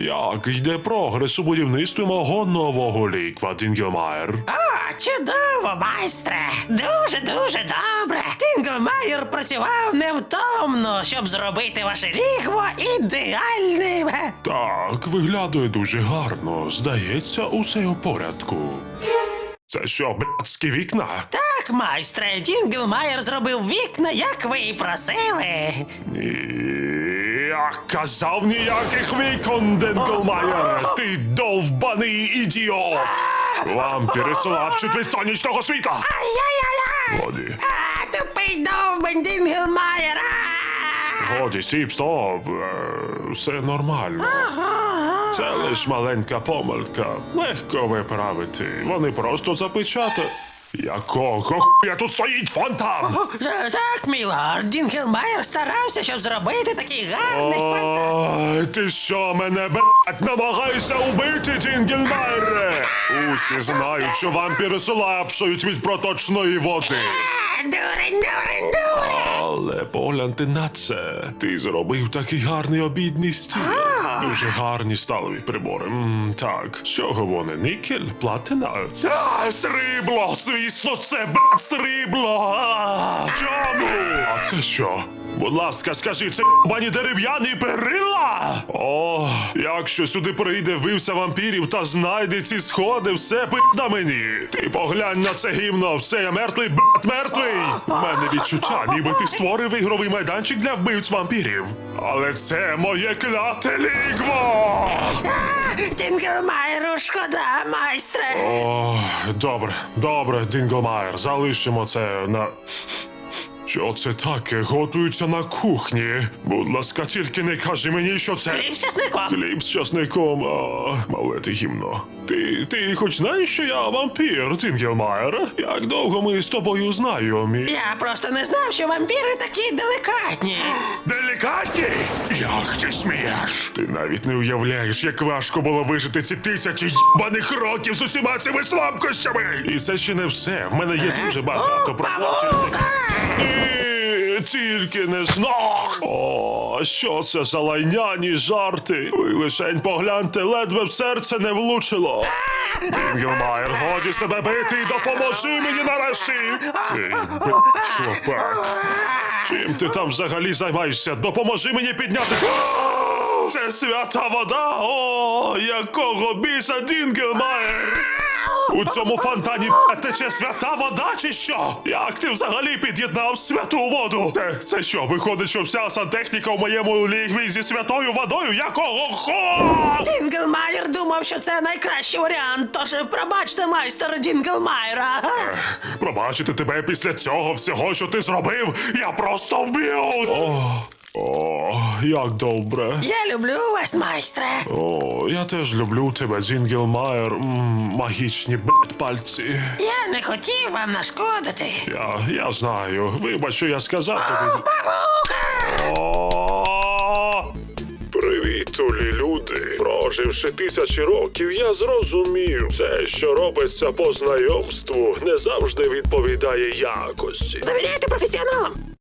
Як йде прогрес у будівництві мого нового ліква, Дінгелмайер? О, чудово, майстре! Дуже дуже добре. Тінглмайер працював невтомно, щоб зробити ваше лігво ідеальним. Так, виглядає дуже гарно. Здається, усе у порядку. Це що, блядські вікна? Так, майстре, Дінглмайер зробив вікна, як ви і просили. Ні, Я казав ніяких вікон, Дінглмайер! Ти довбаний ідіот! Лампіри слабшуть від сонячного світла! Ай-яй-яй-яй! Годі. А, тупий довбень Дінглмайер! Годі, стіп, стоп. Е, Все нормально. Це лиш маленька помилка. Легко виправити. Вони просто запечатали. Якого хуя тут стоїть фонтан? Е, Так, мілорд, Дінгелмайер старався, щоб зробити такий гарний фонтан. Ой, ти що мене блять, намагаєшся убити, Дінгельмайре? Усі знають, що вампіри слабшають від проточної води. Дурень, дурень, дурень! Але погляньте на це. Ти зробив такий гарний обідний стіл. Дуже гарні сталові прибори. М, так, з чого вони? Нікель? Платина? А, срібло! Звісно, це срібло! А, чому? А це що? Будь ласка, скажи, це бані дерев'яні перила? О, якщо сюди прийде вбивця вампірів та знайде ці сходи, все на мені. Ти поглянь на це гімно, все я мертвий, брат мертвий. У мене відчуття, ніби ти створив ігровий майданчик для вбивць вампірів. Але це моє кляте лігво! Дінглмайеру шкода, майстре. О, добре, добре, Дінглмайер, залишимо це на. Що це таке? Готується на кухні. Будь ласка, тільки не кажи мені, що це. Хліб з часником. Хліб з часником, а, мале ти гімно. Ти, ти хоч знаєш, що я вампір, Тінгелмайер? Як довго ми з тобою знайомі? Я просто не знав, що вампіри такі деликатні. Ти смієш? Ти навіть не уявляєш, як важко було вижити ці тисячі їбаних років з усіма цими слабкостями. І це ще не все. В мене є дуже багато Павука! Ні, тільки не знах. О, що це за лайняні жарти? Ви лишень погляньте, ледве в серце не влучило. Інгелмайер, годі себе бити і допоможи мені нарешті. Цей б***ь хлопак. Чим ти там взагалі займаєшся? Допоможи мені підняти. Це свята вода! О, якого біса Дінгелмайер! У цьому фонтані тече свята вода чи що? Як ти взагалі під'єднав святу воду? Це, це що, виходить, що вся сантехніка в моєму лігві зі святою водою? Якого хо? Дінглмайер думав, що це найкращий варіант, тож пробачте майстер Дінглмайера. Пробачити тебе після цього всього, що ти зробив, я просто вб'ю! О, о, як добре. Я люблю вас, майстре. О, я теж люблю тебе, Дзінгелмайер. М, магічні блядь, пальці. Я не хотів вам нашкодити. Я, я знаю. Вибач, що я сказав тобі. О! Привіт, улі люди. Проживши тисячі років, я зрозумів, все, що робиться по знайомству, не завжди відповідає якості. Довіряйте професіоналам.